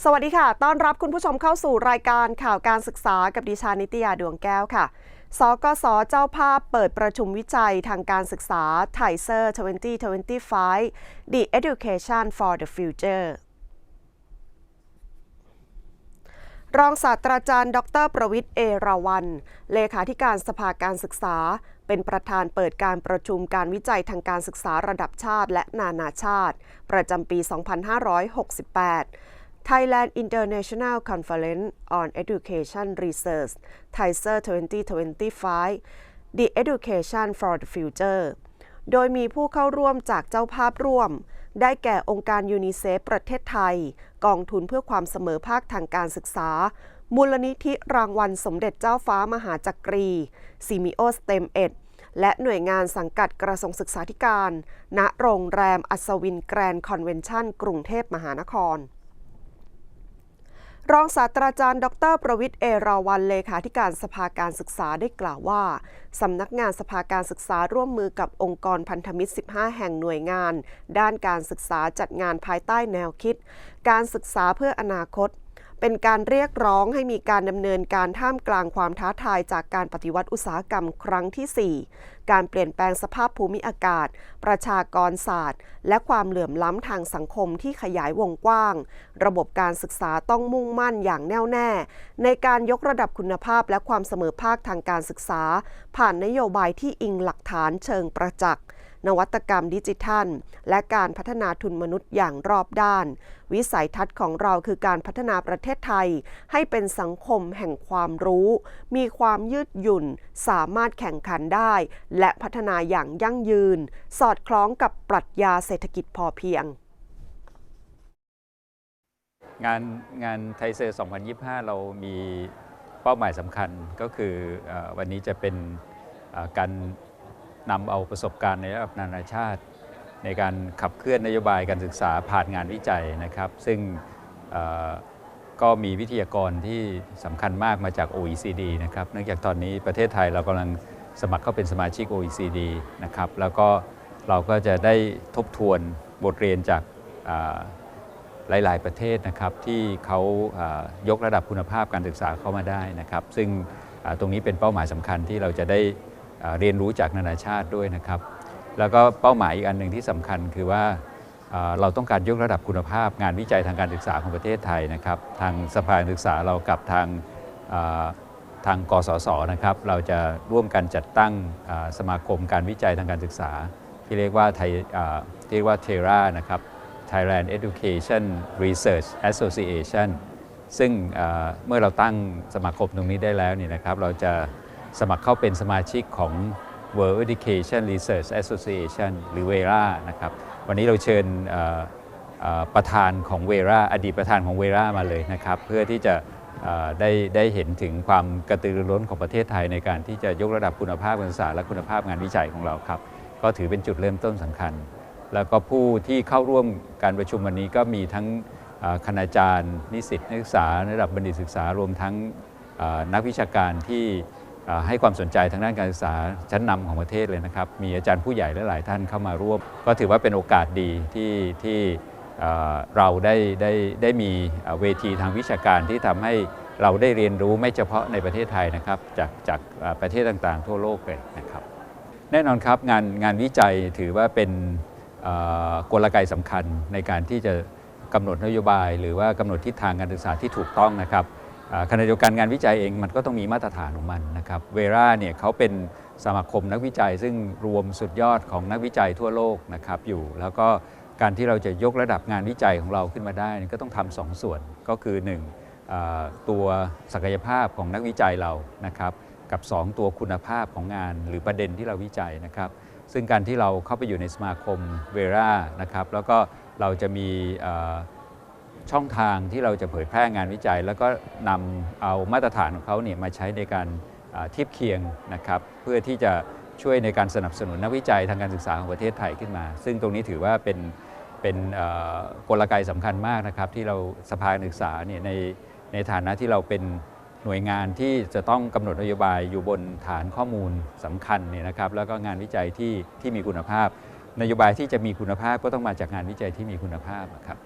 สวัสดีค่ะ ต้อนรับคุณผู้ชมเข้าสู่รายการข่าวการศึกษากับดิฉันนิตยาดวงแก้วค่ะ สกส เจ้าภาพเปิดประชุมวิจัยทางการศึกษาไทเซอร์ 2025 The Education for the Future รองศาสตราจารย์ ดร ประวิทย์เอราวัน เลขาธิการสภาการศึกษา เป็นประธานเปิดการประชุมการวิจัยทางการศึกษาระดับชาติและนานาชาติ ประจำปี 2568 Thailand International Conference on Education Research TISER 2025 The Education for the Future โดยมีผู้เข้าร่วมจากเจ้าภาพร่วม ได้แก่องค์การยูนิเซฟประเทศไทย กองทุนเพื่อความเสมอภาคทางการศึกษา มูลนิธิรางวัลสมเด็จเจ้าฟ้ามหาจักรีซิมิโอสเตมเอ็ดและหน่วยงานสังกัดกระทรวงศึกษาธิการ ณ โรงแรมอัศวินแกรนด์คอนเวนชั่น กรุงเทพมหานคร รองศาสตราจารย์ ดร ประวิทย์เอราวันเลขาธิการสภาการศึกษาได้กล่าวว่าสำนักงานสภาการศึกษาร่วมมือกับองค์กรพันธมิตร 15 แห่งหน่วยงาน ด้านการศึกษาจัดงานภายใต้แนวคิด การศึกษาเพื่ออนาคต เป็นการเรียกร้องให้มีการดำเนินการท่ามกลางความท้าทายจากการปฏิวัติอุตสาหกรรมครั้งที่ 4 การเปลี่ยนแปลงสภาพภูมิอากาศ ประชากรศาสตร์ และความเหลื่อมล้ำทางสังคมที่ขยายวงกว้าง ระบบการศึกษาต้องมุ่งมั่นอย่างแน่วแน่ ในการยกระดับคุณภาพและความเสมอภาคทางการศึกษา ผ่านนโยบายที่อิงหลักฐานเชิงประจักษ์ นวัตกรรมดิจิทัล และการพัฒนาทุนมนุษย์อย่างรอบด้าน วิสัยทัศน์ของเราคือการพัฒนาประเทศไทย ให้เป็นสังคมแห่งความรู้ มีความยืดหยุ่น สามารถแข่งขันได้ และพัฒนาอย่างยั่งยืน สอดคล้องกับปรัชญาเศรษฐกิจพอเพียง งานงานไทยเซอร์2025 เรามีเป้าหมายสำคัญก็คืออวันนี้จะเป็นการ นำเอาประสบการณ์ในระดับนานาชาติ ในการขับเคลื่อนนโยบายการศึกษาผ่านงานวิจัยนะครับ ซึ่งก็มีวิทยากรที่สำคัญมากมาจาก OECD นะครับ เนื่องจากตอนนี้ประเทศไทยเรากำลังสมัครเข้าเป็นสมาชิก OECD นะครับ แล้วก็เราก็จะได้ทบทวนบทเรียนจากหลาย ๆ ประเทศนะครับที่เขายกระดับคุณภาพการศึกษาเข้ามาได้นะครับ ซึ่งตรงนี้เป็นเป้าหมายสำคัญที่เราจะได้ เรียนรู้จากนานาชาติด้วยนะครับ แล้วก็เป้าหมายอีกอันหนึ่งที่สำคัญคือว่าเราต้องการยกระดับคุณภาพ งานวิจัยทางการศึกษาของประเทศไทยนะครับ ทางสภาการศึกษาเรากับทางทางกสศนะครับ เราจะร่วมกันจัดตั้งสมาคมการวิจัยทางการศึกษา ที่เรียกว่าไทยที่เรียกว่าเทรานะครับ Thailand Education Research Association ซึ่งเอ่อเมื่อเราตั้งสมาคมตรงนี้ได้แล้วเนี่ยนะครับ เราจะ สมัครเข้าเป็นสมาชิกของ World Education Research Association หรือ WERA นะครับ วันนี้เราเชิญประธานของ WERA อดีตประธานของ WERA มาเลยนะครับ เพื่อที่จะได้ได้เห็นถึงความกระตือรือร้นของประเทศไทยในการที่จะยกระดับคุณภาพการศึกษาและคุณภาพงานวิจัยของเราครับ ก็ถือเป็นจุดเริ่มต้นสำคัญ แล้วก็ผู้ที่เข้าร่วมการประชุมวันนี้ก็มีทั้งคณาจารย์ นิสิตนักศึกษาระดับบัณฑิตศึกษารวมทั้งนักวิชาการที่ ให้ความสนใจทางด้านการศึกษาชั้นนำของประเทศเลยนะครับ มีอาจารย์ผู้ใหญ่หลาย ๆ ท่านเข้ามาร่วม ก็ถือว่าเป็นโอกาสดีที่ที่เราได้ได้ได้มีเวทีทางวิชาการที่ทำให้เราได้เรียนรู้ไม่เฉพาะในประเทศไทยนะครับ จากจากประเทศต่าง ๆ ทั่วโลกเลยนะครับ แน่นอนครับงานงานวิจัยถือว่าเป็นกลไกสำคัญในการที่จะกำหนดนโยบาย หรือว่ากำหนดทิศทางการศึกษาที่ถูกต้องนะครับ ขณะเดียวกันงานวิจัยเองมันก็ต้องมีมาตรฐานของมันนะครับเวราเนี่ยเขาเป็นสมาคมนักวิจัย ซึ่งรวมสุดยอดของนักวิจัยทั่วโลกนะครับอยู่แล้วก็การที่เราจะยกระดับงานวิจัยของเราขึ้นมาได้นี่ก็ต้องทำสองส่วนก็คือหนึ่งตัวศักยภาพของนักวิจัยเรานะครับกับ 2 ตัวคุณภาพของงานหรือประเด็นที่เราวิจัยนะครับ ซึ่งการที่เราเข้าไปอยู่ในสมาคมเวรานะครับแล้วก็เราจะมี ช่องทางที่เราจะเผยแพร่งานวิจัย แล้วก็นำเอามาตรฐานของเขาเนี่ยมาใช้ในการเทียบเคียงนะครับ เพื่อที่จะช่วยในการสนับสนุนนักวิจัยทางการศึกษาของประเทศไทยขึ้นมา ซึ่งตรงนี้ถือว่าเป็นเป็นกลไกสำคัญมากนะครับ ที่เราสภาการศึกษาเนี่ยในในฐานะที่เราเป็นหน่วยงานที่จะต้องกำหนดนโยบายอยู่บนฐานข้อมูลสำคัญเนี่ยนะครับ แล้วก็งานวิจัยที่ที่มีคุณภาพ นโยบายที่จะมีคุณภาพก็ต้องมาจากงานวิจัยที่มีคุณภาพครับ